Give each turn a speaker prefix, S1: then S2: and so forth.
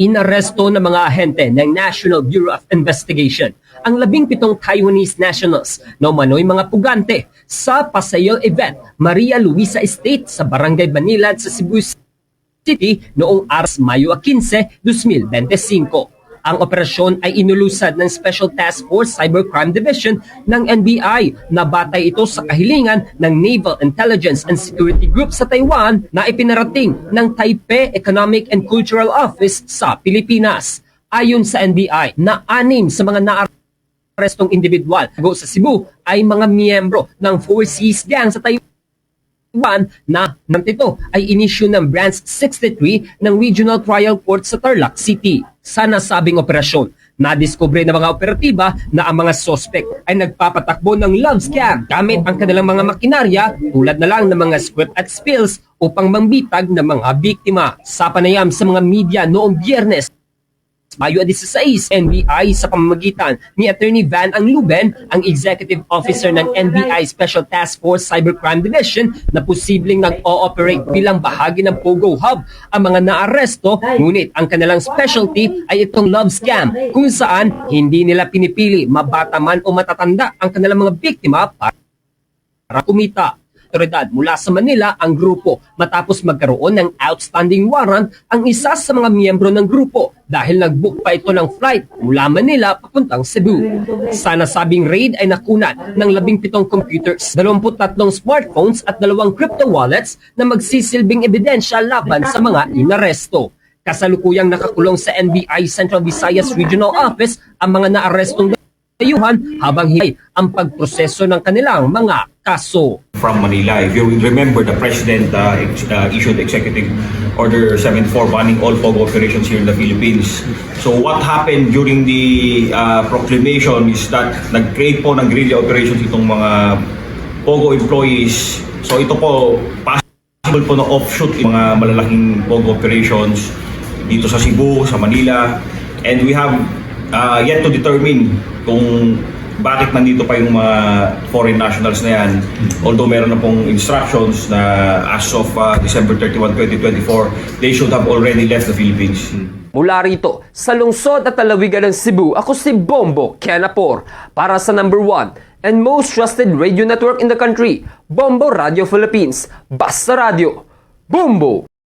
S1: Inaresto ng mga ahente ng National Bureau of Investigation ang labing pitong Taiwanese nationals na umano'y mga pugante sa Pasayel event Maria Luisa Estate sa Barangay Banilad sa Cebu City noong Ars Mayo 15, 2025. Ang operasyon ay inulusad ng Special Task Force Cybercrime Division ng NBI na batay ito sa kahilingan ng Naval Intelligence and Security Group sa Taiwan na ipinarating ng Taipei Economic and Cultural Office sa Pilipinas. Ayon sa NBI, na anim sa mga na arestong individual go sa Cebu ay mga miyembro ng Four Seas Gang sa Taiwan na nantito ay inisyu ng Branch 63 ng Regional Trial Court sa Tarlac City. Sa nasabing operasyon, nadiskubre ng mga operatiba na ang mga sospek ay nagpapatakbo ng love scam gamit ang kanilang mga makinarya tulad na lang ng mga script at spills upang mambitag ng mga biktima. Sa panayam sa mga media noong biyernes, Mayo 16, NBI sa pamamagitan ni Attorney Van Angluben, ang Executive Officer ng NBI Special Task Force Cybercrime Division na posibleng nag-ooperate bilang bahagi ng Pogo Hub ang mga naaresto, ngunit ang kanilang specialty ay itong love scam kung saan hindi nila pinipili mabata man o matatanda ang kanilang mga biktima para kumita. Otoridad mula sa Manila ang grupo matapos magkaroon ng outstanding warrant ang isa sa mga miyembro ng grupo dahil nag-book pa ito ng flight mula Manila papuntang Cebu. Sa nasabing raid ay nakunat ng 17 computers, 23 smartphones at dalawang crypto wallets na magsisilbing ebidensya laban sa mga inaresto. Kasalukuyang nakakulong sa NBI Central Visayas Regional Office ang mga naarestong dayuhan habang hihintay ang pagproseso ng kanilang mga kaso.
S2: from Manila. If you remember, the President uh, ex- uh, issued Executive Order 74 banning all POGO operations here in the Philippines. So what happened during the uh, proclamation is that nag-create po ng guerrilla operations itong mga POGO employees. So ito po, possible po na offshoot yung mga malalaking POGO operations dito sa Cebu, sa Manila. And we have uh, yet to determine kung bakit nandito pa yung mga foreign nationals na yan. Although meron na pong instructions na as of uh, December 31, 2024, they should have already left the Philippines.
S1: Mula rito, sa lungsod at lalawigan ng Cebu, ako si Bombo Kenapor para sa number one and most trusted radio network in the country, Bombo Radio Philippines. Basta Radio, Bombo!